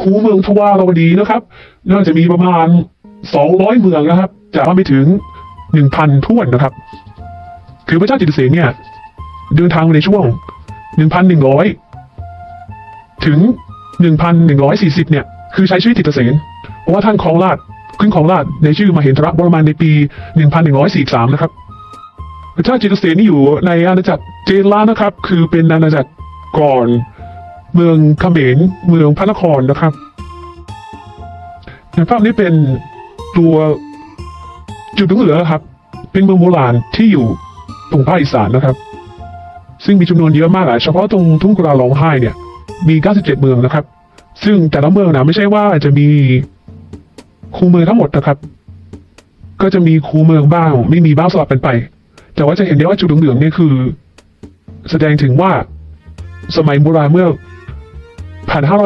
คูเมืองทวารวดีนะครับ น่าจะมีประมาณสองร้อยเมืองนะครับแต่ว่าไม่ถึงหนึ่งพันท่วนนะครับ คือพระเจ้าจิตเสนเนี่ยเดินทางในช่วงหนึ่งพันหนึ่งร้อยถึงหนึ่งพันหนึ่งร้อยสี่สิบเนี่ย คือใช้ชีวิตจิตเสนเพราะว่าท่านครองราชขึ้นครองราชในชื่อมาเห็นทรบรมันในปีหนึ่งพันหนึ่งร้อยสี่สามนะครับ พระเจ้าจิตเสนนี่อยู่ในอาณาจักรเจนลานะครับ คือเป็นอาณาจักรก่อน เมืองเขมรเมืองพระนครนะครับในภาพนี้เป็นตัวจุดเหลือครับ เป็นเมืองโบราณที่อยู่ตรงภาคอีสานนะครับ ซึ่งมีจำนวนเยอะมากอะเฉพาะตรงทุ่งกุลาร้องไห้เนี่ย มี 97 เมืองนะครับ ซึ่งแต่ละเมืองนะไม่ใช่ว่าจะมีคูเมืองทั้งหมดนะครับ ก็จะมีคูเมืองบ้างไม่มีบ้างสลับกันไป แต่ว่าจะเห็นได้ว่าจุดเหลืองๆเนี่ยคือ แสดงถึงว่าสมัยโบราณเมื่อ ผ่านห้า